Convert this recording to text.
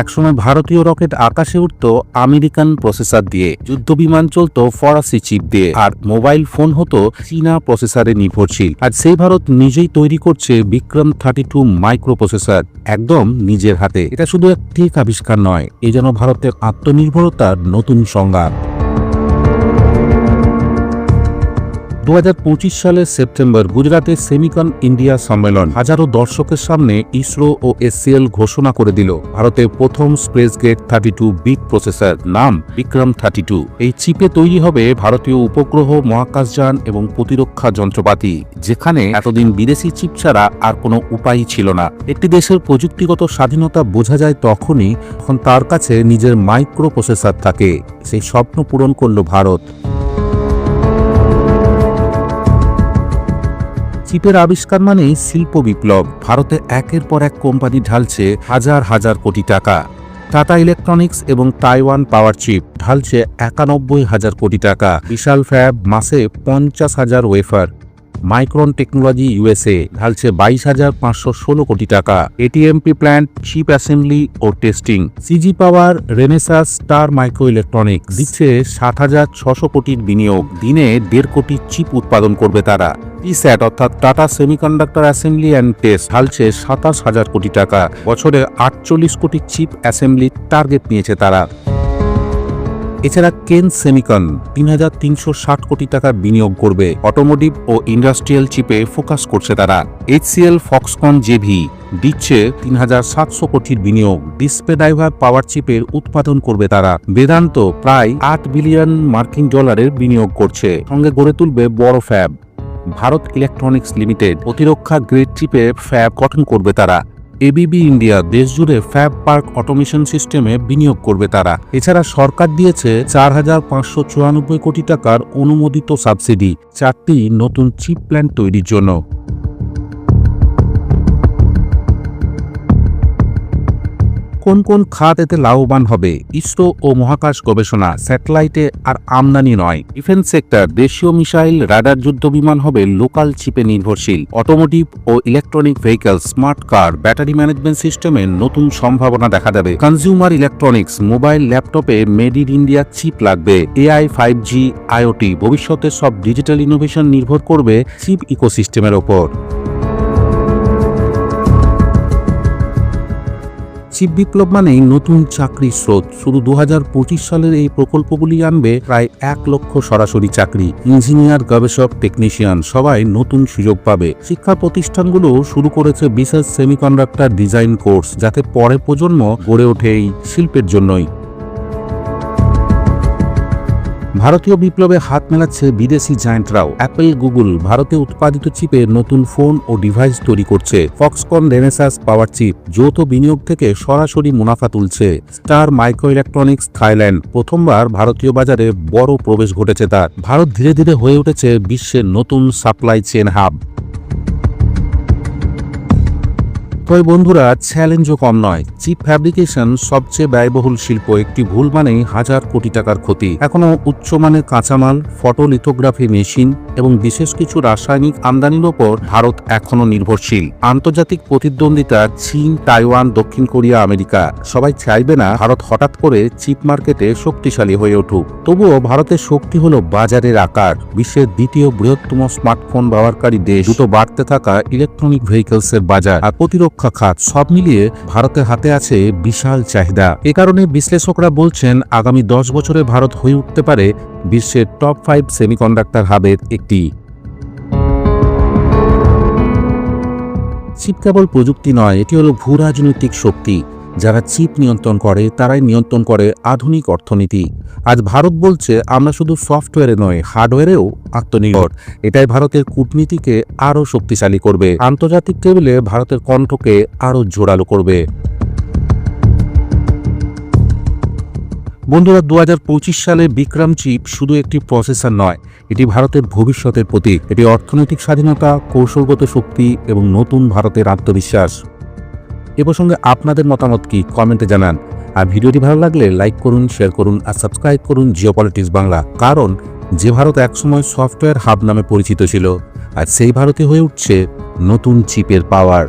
একসময় ভারতীয় রকেট আকাশে উঠত আমেরিকান প্রসেসর দিয়ে। যুদ্ধ বিমান চলত ফরাসি চিপ দিয়ে আর মোবাইল ফোন হতো চীনা প্রসেসরে নির্ভরশীল। আর সেই ভারত নিজেই তৈরি করছে Vikram thirty two micro processor একদম নিজের হাতে। এটা শুধু এক ঠিক আবিষ্কার নয়, এ যেন ভারতের আত্মনির্ভরতার নতুন সংজ্ঞা। দু হাজার পঁচিশ সালের সেপ্টেম্বর গুজরাটের সেমিকন ইন্ডিয়া সম্মেলন হাজারো দর্শকের সামনে ইসরো ও এসসিএল ঘোষণা করে দিল। ভারতের প্রথম space grade thirty two bit processor নাম বিক্রম থার্টি টু। এই চিপে তৈরি হবে ভারতীয় উপগ্রহ, মহাকাশযান এবং প্রতিরক্ষা যন্ত্রপাতি, যেখানে এতদিন বিদেশি চিপ ছাড়া আর কোনো উপায়ই ছিল না। একটি দেশের প্রযুক্তিগত স্বাধীনতা বোঝা যায় তখনই যখন তার কাছে নিজের মাইক্রো প্রসেসর থাকে। সেই স্বপ্ন পূরণ করল ভারত। চিপের আবিষ্কার মানেই শিল্প বিপ্লব। ভারতে একের পর এক কোম্পানি ঢালছে হাজার হাজার কোটি টাকা। টাটা ইলেকট্রনিক্স এবং তাইওয়ান পাওয়ার চিপ ঢালছে একানব্বই হাজার কোটি টাকা। বিশাল ফ্যাব, মাসে পঞ্চাশ হাজার ওয়েফার। মাইক্রন টেকনোলজি ইউএসএ ঢালছে বাইশ হাজার পাঁচশো ষোলো কোটি টাকা। এটিএমপি প্ল্যান্ট চিপ অ্যাসেম্বলি ও testing CG power Renesas star micro electronics দিচ্ছে সাত হাজার ছশো কোটির বিনিয়োগ। দিনে দেড় কোটি চিপ উৎপাদন করবে তারা। ইস্যাট অর্থাৎ Tata semiconductor assembly and test ঢালছে সাতাশ হাজার কোটি টাকা। বছরে আটচল্লিশ কোটি চিপ অ্যাসেম্বলির টার্গেট নিয়েছে তারা। এছাড়া কেন সেমিকন তিন হাজার তিনশো ষাট কোটি টাকার বিনিয়োগ করবে অটোমোটিভ ও ইন্ডাস্ট্রিয়াল চিপে ফোকাস করছে তারা। এইচসিএল, ফক্সকন, জেভি দিচ্ছে তিন হাজার সাতশো কোটির বিনিয়োগ। ডিসপ্লে ড্রাইভার পাওয়ার চিপের উৎপাদন করবে তারা। বেদান্ত প্রায় আট বিলিয়ন মার্কিন ডলারের বিনিয়োগ করছে। সঙ্গে গড়ে তুলবে বড় ফ্যাব। ভারত ইলেকট্রনিক্স লিমিটেড প্রতিরক্ষা গ্রেড চিপে ফ্যাব গঠন করবে তারা। এবিবি ইন্ডিয়া দেশজুড়ে ফ্যাব পার্ক অটোমেশন সিস্টেমে বিনিয়োগ করবে তারা। এছাড়া সরকার দিয়েছে চার হাজার পাঁচশো চুরানব্বই কোটি টাকার অনুমোদিত সাবসিডি, চারটি নতুন চিপ প্ল্যান্ট তৈরির জন্য। কোন কোন খাত এতে লাভবান হবে? ইসরো ও মহাকাশ গবেষণা, স্যাটেলাইটে আর আমদানি নয়। ডিফেন্স সেক্টর, দেশীয় মিসাইল, রাডার যুদ্ধ বিমান হবে লোকাল চিপে নির্ভরশীল। অটোমোটিভ ও electronic vehicle, smart car, battery management সিস্টেমে নতুন সম্ভাবনা দেখা দেবে। কনজিউমার ইলেকট্রনিক্স, মোবাইল ল্যাপটপে মেড ইন ইন্ডিয়া চিপ লাগবে। এআই, ফাইভ জি আইওটি ভবিষ্যতে সব ডিজিটাল ইনোভেশন নির্ভর করবে চিপ ইকোসিস্টেমের ওপর। চিপ বিপ্লব মানেই নতুন চাকরির স্রোত। শুধু দু হাজার পঁচিশ সালের এই প্রকল্পগুলি আনবে প্রায় এক লক্ষ সরাসরি চাকরি। ইঞ্জিনিয়ার, গবেষক, টেকনিশিয়ান সবাই নতুন সুযোগ পাবে। শিক্ষা প্রতিষ্ঠানগুলো শুরু করেছে বিশেষ সেমিকন্ডাক্টর ডিজাইন কোর্স, যাতে পরে প্রজন্ম গড়ে ওঠে এই শিল্পের জন্যই। ভারতীয় বিপ্লবে হাত মেলাচ্ছে বিদেশি জায়েন্টরাও। অ্যাপেল গুগল ভারতে উৎপাদিত চিপে নতুন ফোন ও ডিভাইস তৈরি করছে। ফক্সকন রেনেসাস পাওয়ার চিপ যৌথ বিনিয়োগ থেকে সরাসরি মুনাফা তুলছে। স্টার মাইক্রো ইলেকট্রনিক্স থাইল্যান্ড প্রথমবার ভারতীয় বাজারে বড় প্রবেশ ঘটেছে তার। ভারত ধীরে ধীরে হয়ে উঠেছে বিশ্বের নতুন সাপ্লাই চেন হাব তবে বন্ধুরা চ্যালেঞ্জও কম নয়। চিপ ফ্যাব্রিকেশন সবচেয়ে ব্যয়বহুল শিল্প, একটি ভুল মানেই হাজার কোটি টাকার ক্ষতি। এখনও উচ্চমানের কাঁচামাল ফটোলিথোগ্রাফি মেশিন এবং বিশেষ কিছু রাসায়নিক আমদানির ওপর ভারত এখনও নির্ভরশীল। আন্তর্জাতিক প্রতিদ্বন্দ্বিতা চীন, তাইওয়ান, দক্ষিণ কোরিয়া, আমেরিকা। সবাই চাইবে না ভারত হঠাৎ করে চিপ মার্কেটে শক্তিশালী হয়ে উঠুক। তবুও ভারতের শক্তি হল বাজারের আকার। বিশ্বের দ্বিতীয় বৃহত্তম স্মার্টফোন ব্যবহারকারী দেশ। দ্রুত বাড়তে থাকা ইলেকট্রনিক ভেহিকলসের বাজার। আর প্রতিরক্ষা খাত সব মিলিয়ে ভারতের হাতে আছে বিশাল চাহিদা। এ কারণে বিশ্লেষকরা বলছেন, আগামী দশ বছরে ভারত হয়ে উঠতে পারে বিশ্বের টপ ফাইভ সেমিকন্ডাক্টর হাবের একটি। চিপ কেবল প্রযুক্তি নয়, এটি হল ভূ রাজনৈতিক শক্তি। যারা চিপ নিয়ন্ত্রণ করে, তারাই নিয়ন্ত্রণ করে আধুনিক অর্থনীতি। আজ ভারত বলছে, আমরা শুধু সফটওয়্যারে নয়, হার্ডওয়্যারেও আত্মনির্ভর। এটাই ভারতের কূটনীতিকে আরও শক্তিশালী করবে। আন্তর্জাতিক টেবিলে ভারতের কণ্ঠকে আরও জোরালো করবে। বন্ধুরা দু হাজার পঁচিশ সালে বিক্রম চিপ শুধু একটি প্রসেসর নয়, এটি ভারতের ভবিষ্যতের প্রতীক। এটি অর্থনৈতিক স্বাধীনতা, কৌশলগত শক্তি এবং নতুন ভারতের আত্মবিশ্বাস। এ প্রসঙ্গে আপনাদের মতামত কি? কমেন্টে জানান। আর ভিডিওটি ভালো লাগলে লাইক করুন শেয়ার করুন আর সাবস্ক্রাইব করুন জিও বাংলা। কারণ যে ভারত একসময় সফটওয়্যার হাব নামে পরিচিত ছিল আর সেই ভারতে হয়ে উঠছে নতুন চিপের পাওয়ার